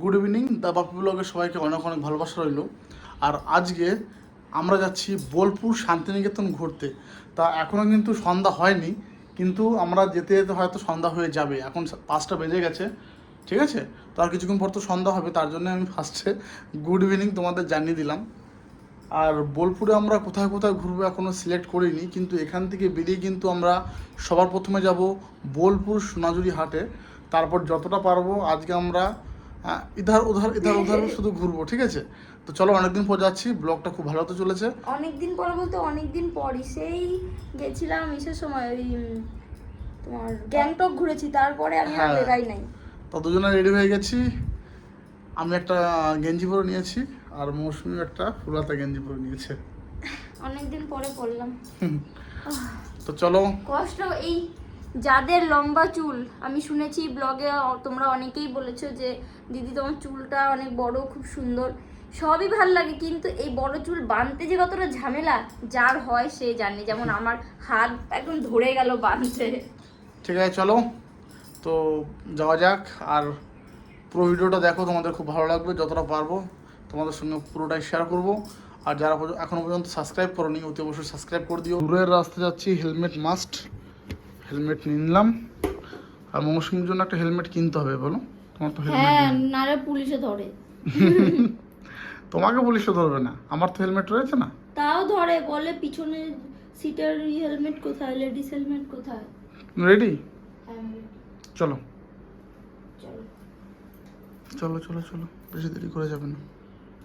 Good evening the বাপি ব্লগের সবাইকে অনেক অনেক ভালোবাসা রইল। আর আজকে আমরা যাচ্ছি বোলপুর শান্তিনিকেতন ঘুরতে। তা এখনও কিন্তু সন্ধ্যা হয়নি, কিন্তু আমরা যেতে যেতে হয়তো সন্ধ্যা হয়ে যাবে। এখন পাঁচটা বেজে গেছে, ঠিক আছে? তো আর কিছুক্ষণ পর তো সন্ধ্যা হবে, তার জন্য আমি ফার্স্টে গুড ইভিনিং তোমাদের জানিয়ে দিলাম। আর বোলপুরে আমরা কোথায় কোথায় ঘুরবো এখনও সিলেক্ট করিনি, কিন্তু এখান থেকে বেরিয়ে কিন্তু আমরা সবার প্রথমে যাব বোলপুর সোনাঝুরি হাটে। তারপর যতটা পারব আজকে আমরা ইধার উধার ইধার উধার শুধু ঘুরবো ঠিক আছে? তো চলো অনেকদিন পর যাচ্ছি ব্লগটা খুব ভালো হতে চলেছে। অনেকদিন পর বলতে অনেকদিন পরই সেই গেছিলাম ইসের সময় ওই তোমার গ্যাংটক ঘুরেছি তারপরে আমি আর হ্যাঁ। বেরাই নাই। তো দুজনে রেডি হয়ে গেছি। আমি একটা গেঞ্জি পরে নিয়েছি আর মৌসুমি একটা ফুলাতা গেঞ্জি পরে নিয়েছে। অনেকদিন পরে পড়লাম তো চলো। কষ্ট এই যাদের লম্বা চুল আমি শুনেছি ব্লগে তোমরা অনেকেই বলেছ যে দিদি তোমার চুলটা অনেক বড় খুব সুন্দর। সবই ভালো লাগে কিন্তু এই বড় চুল বাঁধতে যে কতটা ঝামেলা যার হয় সে জানে। যেমন আমার হাত একদম ধরে গেল বাঁধতে ঠিক আছে চলো। তো যাওয়া যাক আর পুরো ভিডিওটা দেখো তোমাদের খুব ভালো লাগবে যতটা পারব তোমাদের সঙ্গে পুরোটাই শেয়ার করব। আর যারা এখনও পর্যন্ত সাবস্ক্রাইব করোনি অতি অবশ্যই সাবস্ক্রাইব করে দিও। দূরের রাস্তা যাচ্ছি হেলমেট মাস্ট হেলমেট নিলাম আর মৌসুমীর জন্য একটা হেলমেট কিনতে হবে বলো। তোমার তো হেলমেট হ্যাঁ নারে পুলিশে ধরে। তোমাকে পুলিশে ধরবে না। আমার তো হেলমেট রয়েছে না? তাও ধরে বলে পিছনে সিটের হেলমেট কোথায় লেডিস হেলমেট কোথায়? রেডি হ্যাঁ চলো। চলো। চলো চলো চলো। বেশি দেরি করে যাবে না।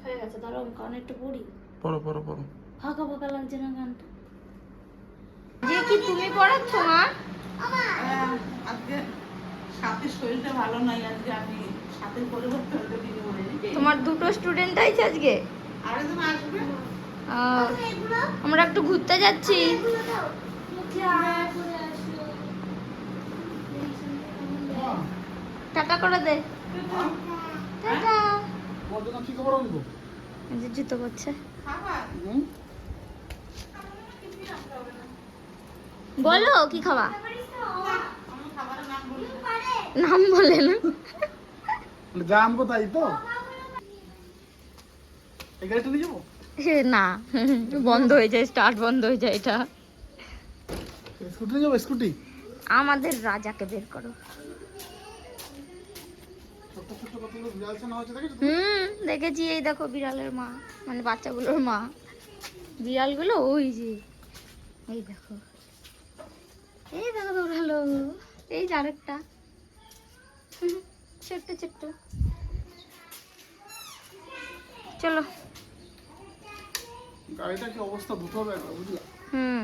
হয়ে গেছে দাঁড়াও কানে একটু পড়ি। পড়ো পড়ো পড়ো। ফাঁকা ফাঁকা লাগছে না গানটা। যে কি তুমি পড়াচ্ছ মা? আজকে সাথে শরীরটা ভালো নাই আজকে আমি সাথে পরিবর্তে হতে দিদি বলে তোমার দুটো স্টুডেন্ট আছে আজকে? আরেকজন আসবে? আমরা একটু ঘুরতে যাচ্ছি। টাটা করে দে। টাটা। জুতো করছে বলো কি খাবা আমার খাবারের নাম বলি নাম বলে না। যা আনব তাই তো? না। বন্ধ হয়ে যায় স্টার্ট বন্ধ হয়ে যায় এটা। স্কুটি যাব স্কুটি? আমাদের রাজাকে বের করো। হুম দেখেছি এই দেখো বিড়ালের মা মানে বাচ্চাগুলোর মা। বিড়ালগুলো ওই যে এই দেখো। এই দেখো দৌড়ালো এই যে আরেকটা। ছোট্ট ছোট্ট। চলো। গাড়িটা কি অবস্থা? ধুতে হবে বুঝলা? হুম।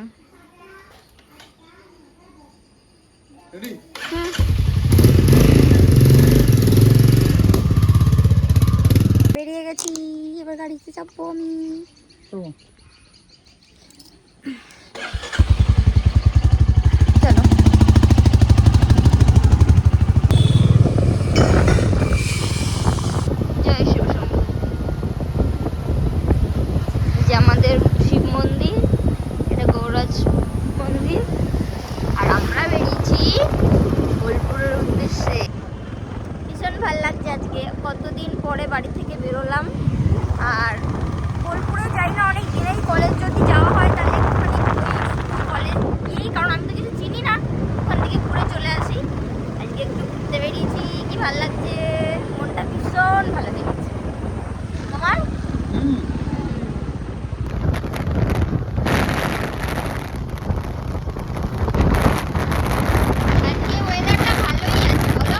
রেডি হুম বেরিয়ে গেছি এবার গাড়িতে চাপবো আমি চলো চলো জয় শিব শম্ভু। এই যে আমাদের শিব মন্দির এটা গৌরাজ মন্দির আর আমরা বেরিয়েছি বোলপুরের উদ্দেশ্যে ভীষণ ভালো লাগছে আজকে কতদিন পরে বাড়ি থেকে বেরোলাম। আর বোলপুরে যাই না, অনেক দিনেই কলেজ যদি যাওয়া হয়, তাহলে একটুখানি কলেজ গিয়েই, কারণ আমি তো কিছু চিনি না। ওখান থেকে ঘুরে চলে আসি। আজকে একটু ঘুরতে বেরিয়েছি, কি ভালো লাগছে মনটা ভীষণ ভালো লেগেছে তোমার আজকে ওয়েদারটা ভালোই আছে বলো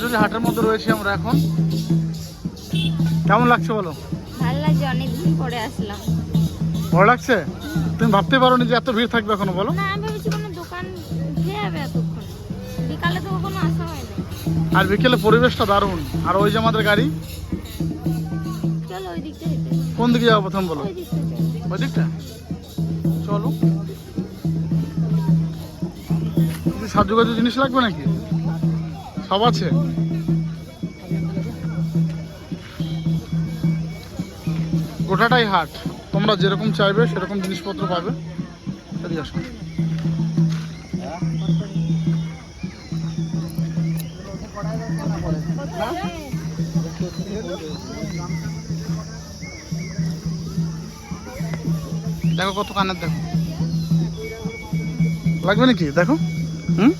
সোনাঝুরি হাটের মধ্যে রয়েছি আমরা এখন। কেমন লাগছে বলো? ভালো লাগছে অনেকদিন পরে আসলাম। ভালো লাগছে? তুমি ভাবতে পারো যে এত ভিড় থাকবে এখনও বলো। না আমি ভেবেছি কোনো দোকান এতক্ষণ। বিকালে তো কখনো আসা হয় না আর বিকেলে পরিবেশটা দারুণ। আর ওই যে আমাদের গাড়ি? চলো ওই দিকটা কোন দিকে যাব প্রথম বলো? ওই দিকটা চলো। ওই দিকটা? চলো। কিছু সাজুগাজু জিনিস লাগবে নাকি? সব আছে? গোটাটাই হাট। তোমরা যেরকম চাইবে, সেরকম জিনিসপত্র পাবে। এদিকে আসো। দেখো কত কানের দেখো। লাগবে নাকি? দেখো। হুম?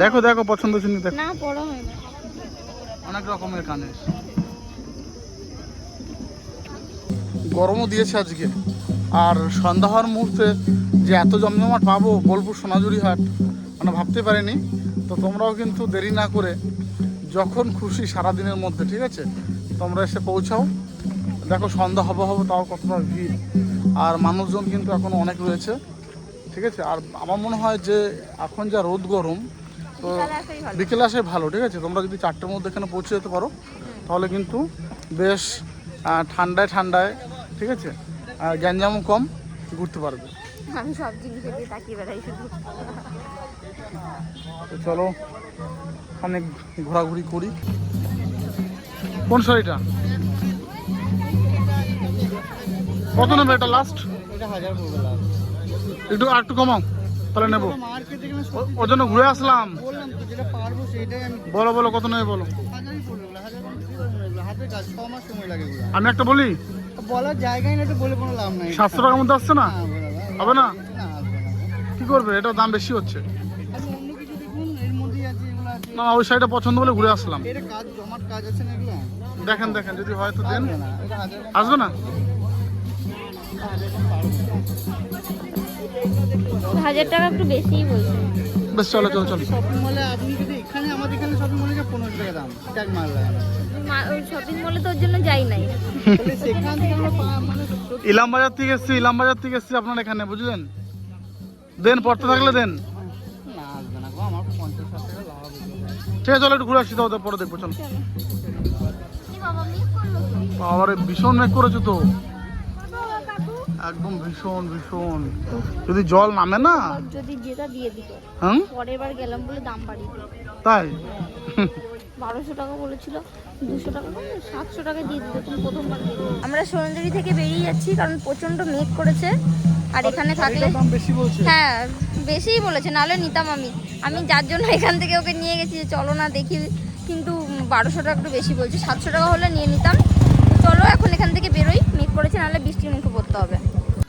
দেখো দেখো পছন্দ শুনি দেখো। না পড়া হয় না অনেক রকমের কানের গরমও দিয়েছে আজকে। আর সন্ধ্যা হওয়ার মুহূর্তে যে এত জমজমাট পাবো বোলপুর সোনাঝুরি হাট মানে ভাবতে পারিনি। তো তোমরাও কিন্তু দেরি না করে যখন খুশি সারাদিনের মধ্যে ঠিক আছে? তোমরা এসে পৌঁছাও। দেখো সন্ধ্যা হবে হবে তাও কতটা ভিড়। আর মানুষজন কিন্তু এখন অনেক রয়েছে ঠিক আছে? আর আমার মনে হয় যে এখন যা রোদ গরম তো বিকালে আসাই ভালো। ঠিক আছে? তোমরা যদি চারটের মধ্যে এখানে পৌঁছে যেতে পারো তাহলে কিন্তু বেশ ঠান্ডায় ঠান্ডায় ঠিক আছে? আর গ্যাঞ্জামও কম ঘুরতে পারবে। আমি সব জিনিসের দিকে তাকিয়ে বেড়াই শুধু। তো চলো অনেক ঘোরাঘুরি করি। কোন শাড়িটা? কত নেবে এটা লাস্ট এটা হাজার একটু আর একটু কমাও। তাহলে নেব? ওর জন্য ঘুরে আসলাম। বলো বলো কত নেবে বলো? এগুলো আমি একটা বলি? বলার জায়গায় না বলে কোনো লাভ নাই। সাতশো টাকার মধ্যে আসছে না? হবে না? কি করবে? এটা দাম বেশি হচ্ছে। আছে না ওই শাড়িটা পছন্দ বলে ঘুরে আসলাম। দেখেন দেখেন যদি হয় তো দেন। আসবে না হাজার টাকা একটু বেশিই বলছে। বেশ চলো চলো চলো। শপিং মলে আপনি যদি এখানে আমাদের এখানে শপিং মলে পনেরো টাকা দাম ট্যাগ মারলে শপিং মলে তোর জন্য যাই নাই। তাহলে মানে ইলাম বাজার থেকে এসছি ইলাম বাজার থেকে এসছি আপনার এখানে বুঝলেন? দেন পড়তে থাকলে দেন। না আসবে না গো আমার পঞ্চাশ ষাট টাকা লাভ ঠিক আছে চলো একটু ঘুরে আসছি তো পরে দেখব চলো। আবার ভীষণ মেঘ করেছ তো। একদম ভীষণ ভীষণ। যদি জল নামে না? যদি যেটা দিয়ে দিত। হ্যাঁ পরের বার গেলাম বলে দাম বাড়িয়ে দিল। তাই? বারোশো টাকা বলেছিল দুশো টাকা করে সাতশো টাকা দিয়ে দিত তুমি প্রথমবার দিলে। আমরা সোনাঝুরি থেকে বেরিয়ে যাচ্ছি কারণ প্রচণ্ড মেঘ করেছে। আর এখানে থাকলে শাড়িটার দাম বেশি বলছে। হ্যাঁ বেশিই বলেছে নাহলে নিতাম আমি। আমি যার জন্য এখান থেকে ওকে নিয়ে গেছি যে চলো না দেখি। কিন্তু বারোশো টাকা একটু বেশি বলছে সাতশো টাকা হলে নিয়ে নিতাম। চলো এখন এখান থেকে বেরোই মেঘ করেছে নাহলে বৃষ্টির মুখে পড়তে হবে।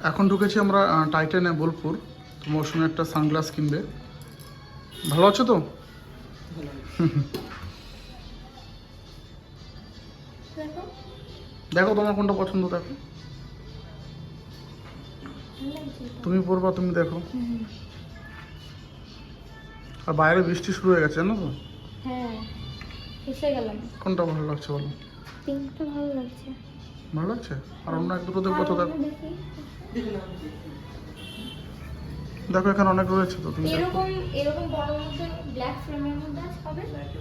এখন ঢুকেছি আমরা টাইটানে বোলপুর। মৌসুমে একটা সানগ্লাস কিনবে। ভালো আছো তো? দেখো তোমার কোনটা পছন্দ দেখো। তুমি পড়বা তুমি দেখো। আর বাইরে বৃষ্টি শুরু হয়ে গেছে জানো তো? হ্যাঁ এসে গেলাম। কোনটা ভালো লাগছে বলো? পিঙ্কটা ভালো লাগছে। ভালো লাগছে? আর অন্য এক দুটো দেখব তো দেখো। দেখো। এখানে অনেক রয়েছে তো তুমি এরকম এরকম বড় মধ্যে ব্ল্যাক ফ্রেমের মধ্যে আছে হবে? লাগছে?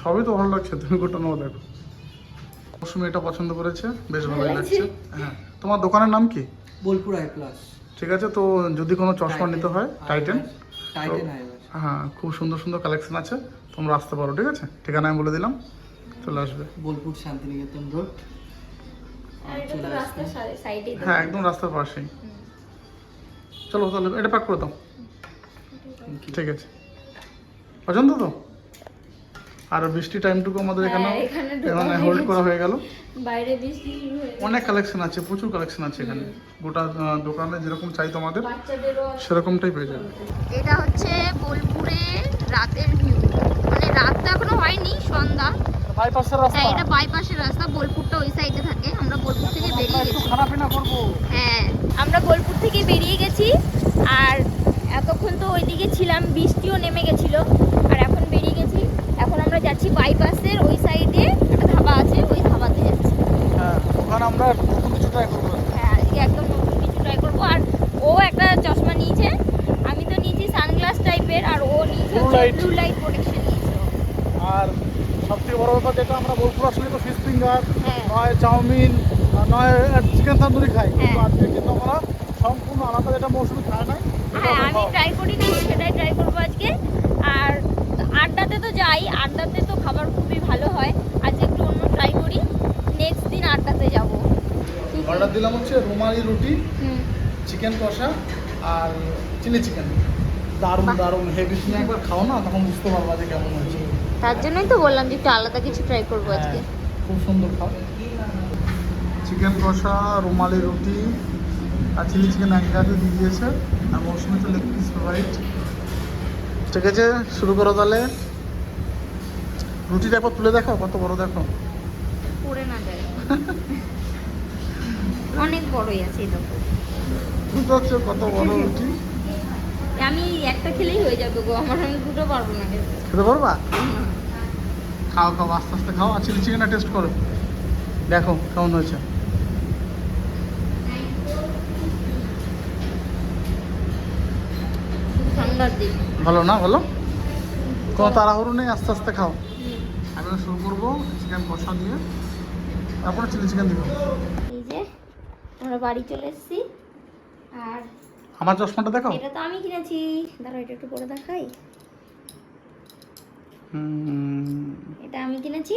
সবই তো ভালো লাগছে তুমি কোনটা নেব দেখো। মৌসুমি এটা পছন্দ করেছে বেশ ভালোই ভালো লাগছে। লাগছে? হ্যাঁ। তোমার দোকানের নাম কি? বোলপুর আই প্লাস ঠিক আছে তো যদি কোনো চশমা নিতে হয় টাইটেন টাইটেন হ্যাঁ খুব সুন্দর সুন্দর কালেকশন আছে তোমরা আসতে পারো ঠিক আছে? ঠিকানা আমি বলে দিলাম চলে আসবে। বোলপুর শান্তিনিকেতন রোড হ্যাঁ একদম রাস্তার পাশেই। চলো তাহলে এটা প্যাক করে দাও। ঠিক আছে। পছন্দ তো? আর বৃষ্টি টাইমটুকু আমাদের এখানে হ্যাঁ, এখানে এখানে হোল্ড করা হয়ে গেল। বাইরে বৃষ্টি শুরু অনেক কালেকশন আছে প্রচুর কালেকশন আছে এখানে। গোটা দোকানে যেরকম চাই তোমাদের সেরকমটাই পেয়ে যাবে। এটা হচ্ছে বোলপুরে রাতের ভিউ মানে রাত তো এখনও হয়নি সন্ধ্যা। বাইপাসের হ্যাঁ এটা বাইপাসের রাস্তা বোলপুরটা ওই সাইডে থাকে। আমরা বোলপুর থেকে বেরিয়ে গেছি। খারাপই না করব? হ্যাঁ আমরা বোলপুর থেকে বেরিয়ে গেছি। আর এতক্ষণ তো ওইদিকে ছিলাম বৃষ্টিও নেমে গেছিল আর এখন বেরিয়ে গেছি এখন আমরা যাচ্ছি বাইপাসের ওই সাইডে একটা ধাবা আছে ওই ধাবাতে যাচ্ছি হ্যাঁ ওখানে আমরা নতুন কিছু ট্রাই করব হ্যাঁ আজকে একদম নতুন কিছু ট্রাই করব আর ও একটা চশমা নিয়েছে আমি তো নিয়েছি সানগ্লাস টাইপের আর ও নিয়েছে. ব্লু লাইট প্রোটেকশন নিয়েছে আর সবথেকে বড় ব্যাপার যেটা আমরা বোলপুর আসলে তো ফিশ ফিঙ্গার হ্যাঁ। নয় চাউমিন নয় চিকেন তান্দুরি খাই কিন্তু হ্যাঁ। আজকে কিন্তু আমরা সম্পূর্ণ আলাদা যেটা মৌসুমি খায় না হ্যাঁ আমি। ট্রাই করিনি সেটাই ট্রাই করব আজকে আর আড্ডাতে তো যাই আড্ডাতে তো খাবার খুবই ভালো হয়। আজ একটু অন্য ট্রাই করি। নেক্সট দিন আড্ডাতে যাব। অর্ডার দিলাম হচ্ছে রুমালি রুটি চিকেন কষা আর চিলি চিকেন। দারুণ। দারুণ। হেভি তুমি একবার খাও না তখন বুঝতে পারবা যে কেমন হয়েছে। তার জন্যই তো বললাম যে একটু আলাদা কিছু ট্রাই করব আজকে। হ্যাঁ, খুব সুন্দর খাও। চিকেন কষা রুমালি রুটি আর চিলি চিকেন এক গাছে দিয়ে দিয়েছে। আর মৌসুমি তো লেগ পিস ফেভারিট ঠিক আছে শুরু করো তাহলে। রুটিটা একবার তুলে দেখো কত বড় দেখো। পড়ে না যায়। অনেক বড়ই আছে এটা বুঝতে পারছ কত বড় রুটি? আমি একটা খেলেই হয়ে যাবে গো আমার আমি দুটো পারব না খেতে। পারবা? খাও খাও আস্তে আস্তে খাও আর চিলি চিকেনটা টেস্ট করো। দেখো কেমন হয়েছে ঠান্ডার দিন ভালো না? ভালো? কোনো তাড়াহুড়ো নেই? আস্তে আস্তে খাও। আমি শুরু করব চিকেন কষা দিয়ে। তারপরে চিলি চিকেন দিব। এই যে আমরা বাড়ি চলে এসেছি। আর আমার চশমাটা দেখাও? এটা তো আমি কিনেছি। দাঁড়াও এটা একটু দেখাই। এটা আমি কিনেছি।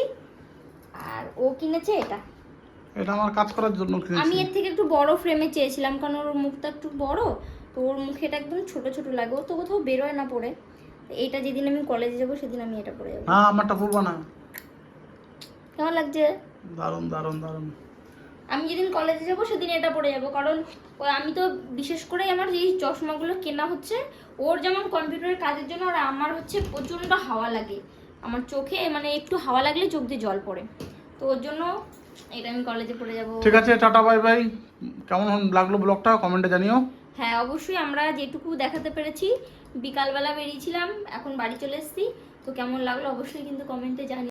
আর ও কিনেছে এটা। এটা আমার কাজ করার জন্য আমি এর থেকে একটু বড় ফ্রেমে চেয়েছিলাম কারণ ওর মুখটা একটু বড়। তো ওর মুখে এটা একদম ছোট ছোট লাগে ও তো কোথাও বেরোয় না পড়ে। তো এইটা যেদিন আমি কলেজে যাব সেদিন আমি এটা পরে যাব। না আমারটা পড়বা না। কেমন লাগছে? দারুণ দারুণ দারুণ। আমি যেদিন কলেজে যাব সেদিন এটা পরে যাব কারণ আমি তো বিশেষ করে আমার এই চশমাগুলো কেনা হচ্ছে ওর যেমন কম্পিউটারের কাজের জন্য আর আমার হচ্ছে প্রচণ্ড হাওয়া লাগে। আমার চোখে মানে একটু হাওয়া লাগলে চোখ দিয়ে জল পড়ে। তো ওর জন্য এটা আমি কলেজে পড়ে যাব। ঠিক আছে টাটা বাই বাই। কেমন লাগল ব্লগটা কমেন্টে জানিও। হ্যাঁ অবশ্যই আমরা যেটুকু দেখাতে পেরেছি, বিকালবেলা বেরিয়েছিলাম, এখন বাড়ি চলে এসেছি। তো কেমন লাগল অবশ্যই কিন্তু কমেন্টে জানি